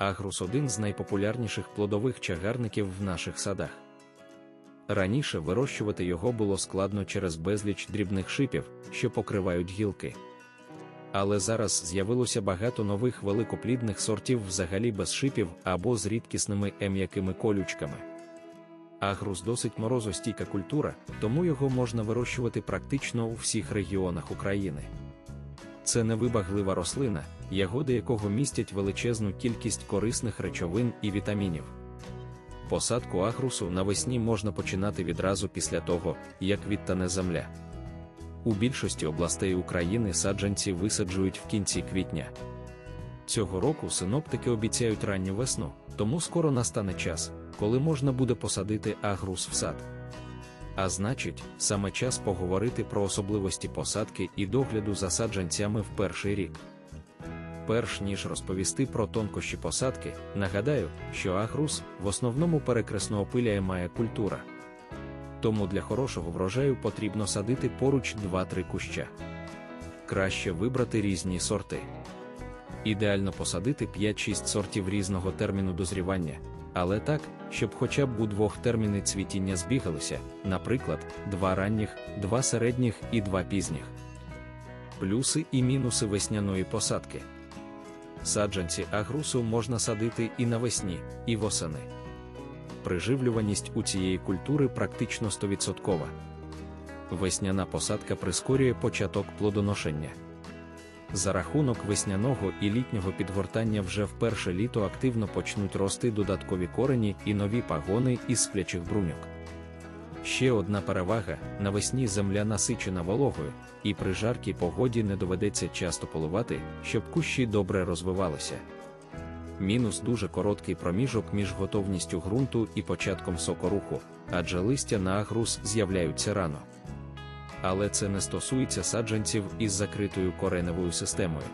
Агрус один з найпопулярніших плодових чагарників в наших садах. Раніше вирощувати його було складно через безліч дрібних шипів, що покривають гілки. Але зараз з'явилося багато нових великоплідних сортів взагалі без шипів або з рідкісними ем'якими колючками. Агрус досить морозостійка культура, тому його можна вирощувати практично у всіх регіонах України. Це невибаглива рослина, ягоди якого містять величезну кількість корисних речовин і вітамінів. Посадку агрусу навесні можна починати відразу після того, як відтане земля. У більшості областей України саджанці висаджують в кінці квітня. Цього року синоптики обіцяють ранню весну, тому скоро настане час, коли можна буде посадити агрус в сад. А значить, саме час поговорити про особливості посадки і догляду за саджанцями в перший рік. Перш ніж розповісти про тонкощі посадки, нагадаю, що агрус в основному перекресно опиляє має культура. Тому для хорошого врожаю потрібно садити поруч 2-3 куща. Краще вибрати різні сорти. Ідеально посадити 5-6 сортів різного терміну дозрівання, але так, щоб хоча б у двох терміни цвітіння збігалися, наприклад, два ранніх, два середніх і два пізніх. Плюси і мінуси весняної посадки. Саджанці агрусу можна садити і навесні, і восени. Приживлюваність у цієї культури практично 100%. Весняна посадка прискорює початок плодоношення. За рахунок весняного і літнього підгортання вже в перше літо активно почнуть рости додаткові корені і нові пагони із сплячих бруньок. Ще одна перевага: навесні земля насичена вологою, і при жаркій погоді не доведеться часто поливати, щоб кущі добре розвивалися. Мінус дуже короткий проміжок між готовністю ґрунту і початком сокоруху, адже листя на агрус з'являються рано. Але це не стосується саджанців із закритою кореневою системою.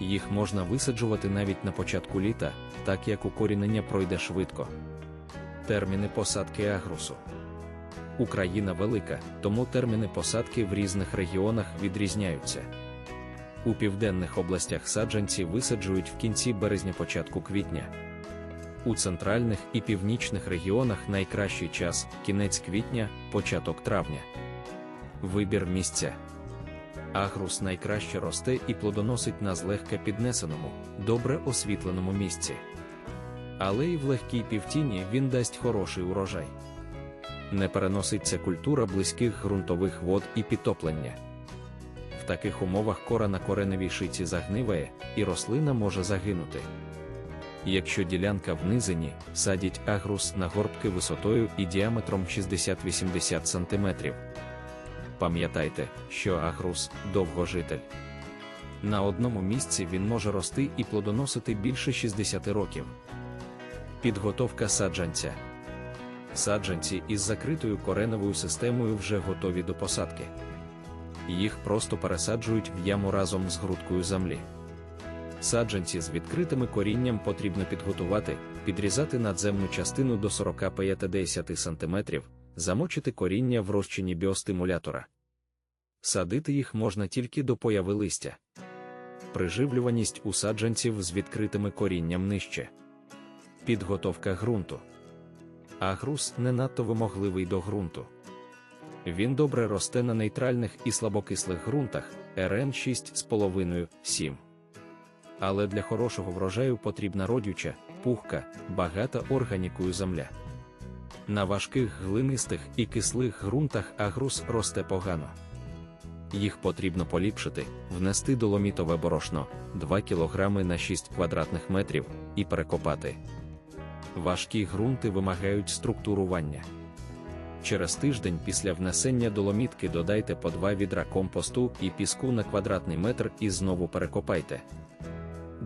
Їх можна висаджувати навіть на початку літа, так як укорінення пройде швидко. Терміни посадки агрусу. Україна велика, тому терміни посадки в різних регіонах відрізняються. У південних областях саджанці висаджують в кінці березня початку квітня. У центральних і північних регіонах найкращий час кінець квітня, початок травня. Вибір місця. Агрус найкраще росте і плодоносить на злегка піднесеному, добре освітленому місці. Але й в легкій півтіні він дасть хороший урожай. Не переноситься культура близьких ґрунтових вод і підтоплення. В таких умовах кора на кореневій шиці загниває, і рослина може загинути. Якщо ділянка в низині, садіть агрус на горбки висотою і діаметром 60-80 см. Пам'ятайте, що агрус довгожитель. На одному місці він може рости і плодоносити більше 60 років. Підготовка саджанця. Саджанці із закритою кореневою системою вже готові до посадки. Їх просто пересаджують в яму разом з грудкою землі. Саджанці з відкритими корінням потрібно підготувати, підрізати надземну частину до 45-10 см, замочити коріння в розчині біостимулятора. Садити їх можна тільки до появи листя. Приживлюваність у саджанців з відкритими корінням нижче. Підготовка ґрунту. Агрус не надто вимогливий до ґрунту. Він добре росте на нейтральних і слабокислих ґрунтах РН 6,5-7. Але для хорошого врожаю потрібна родюча, пухка, багата органікою земля. На важких глинистих і кислих ґрунтах агрус росте погано. Їх потрібно поліпшити, внести доломітове борошно 2 кг на 6 квадратних метрів і перекопати. Важкі ґрунти вимагають структурування. Через тиждень після внесення доломітки додайте по 2 відра компосту і піску на квадратний метр і знову перекопайте.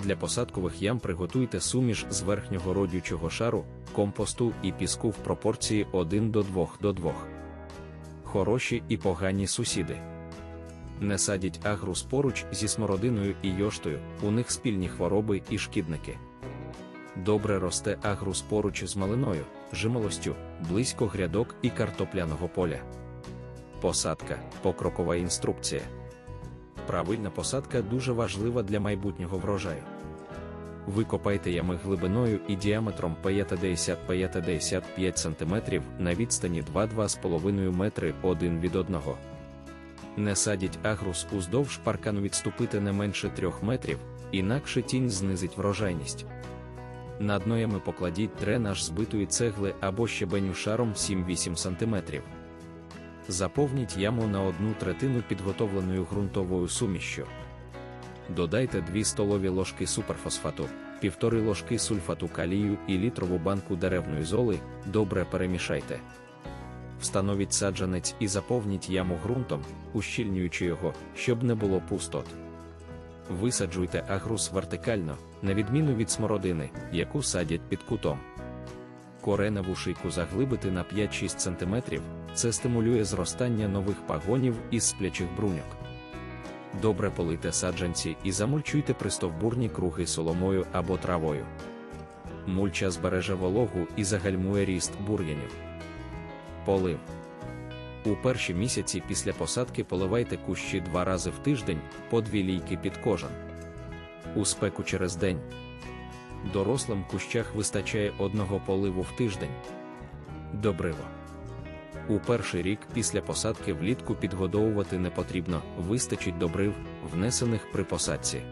Для посадкових ям приготуйте суміш з верхнього родючого шару, компосту і піску в пропорції 1 до 2 до 2. Хороші і погані сусіди. Не садіть агрус поруч зі смородиною і йоштою, у них спільні хвороби і шкідники. Добре росте агрус поруч з малиною, жимолостю, близько грядок і картопляного поля. Посадка покрокова інструкція. Правильна посадка дуже важлива для майбутнього врожаю. Викопайте ями глибиною і діаметром 50-55 см на відстані 2-2,5 метри один від одного. Не садіть агрус уздовж паркану відступити не менше 3 метрів, інакше тінь знизить врожайність. Над ноями покладіть дренаж збитої цегли або щебеню шаром 7-8 см. Заповніть яму на одну третину підготовленою ґрунтовою сумішшю. Додайте 2 столові ложки суперфосфату, 1,5 ложки сульфату калію і літрову банку деревної золи, добре перемішайте. Встановіть саджанець і заповніть яму ґрунтом, ущільнюючи його, щоб не було пустот. Висаджуйте агрус вертикально, на відміну від смородини, яку садять під кутом. Кореневу шийку заглибити на 5-6 см, це стимулює зростання нових пагонів із сплячих бруньок. Добре полийте саджанці і замульчуйте пристовбурні круги соломою або травою. Мульча збереже вологу і загальмує ріст бур'янів. Полив. У перші місяці після посадки поливайте кущі два рази в тиждень по дві лійки під кожен. У спеку через день. Дорослим кущах вистачає одного поливу в тиждень. Добриво. У перший рік після посадки влітку підгодовувати не потрібно, вистачить добрив, внесених при посадці.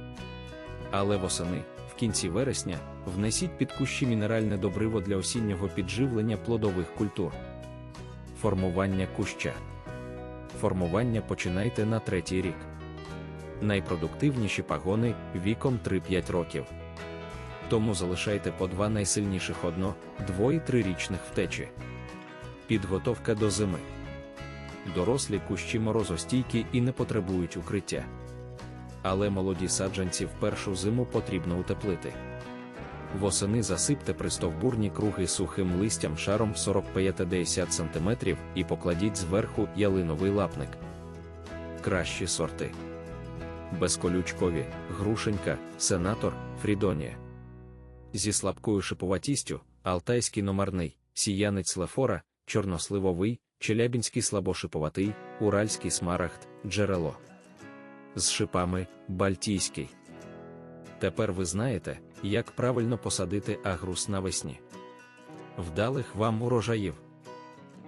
Але восени, в кінці вересня, внесіть під кущі мінеральне добриво для осіннього підживлення плодових культур. Формування куща. Формування починайте на третій рік. Найпродуктивніші пагони віком 3-5 років. Тому залишайте по два найсильніших одно, двої-трирічних втечі. Підготовка до зими. Дорослі кущі морозостійкі і не потребують укриття. Але молоді саджанці в першу зиму потрібно утеплити. Восени засипте пристовбурні круги сухим листям шаром 45-10 см і покладіть зверху ялиновий лапник. Кращі сорти. Безколючкові, грушенька, сенатор, фрідонія. Зі слабкою шиповатістю, алтайський номерний, сіянець лефора, чорносливовий, челябінський слабошиповатий, уральський смарагд, джерело. З шипами бальтійський. Тепер ви знаєте, як правильно посадити агрус навесні. Вдалих вам урожаїв!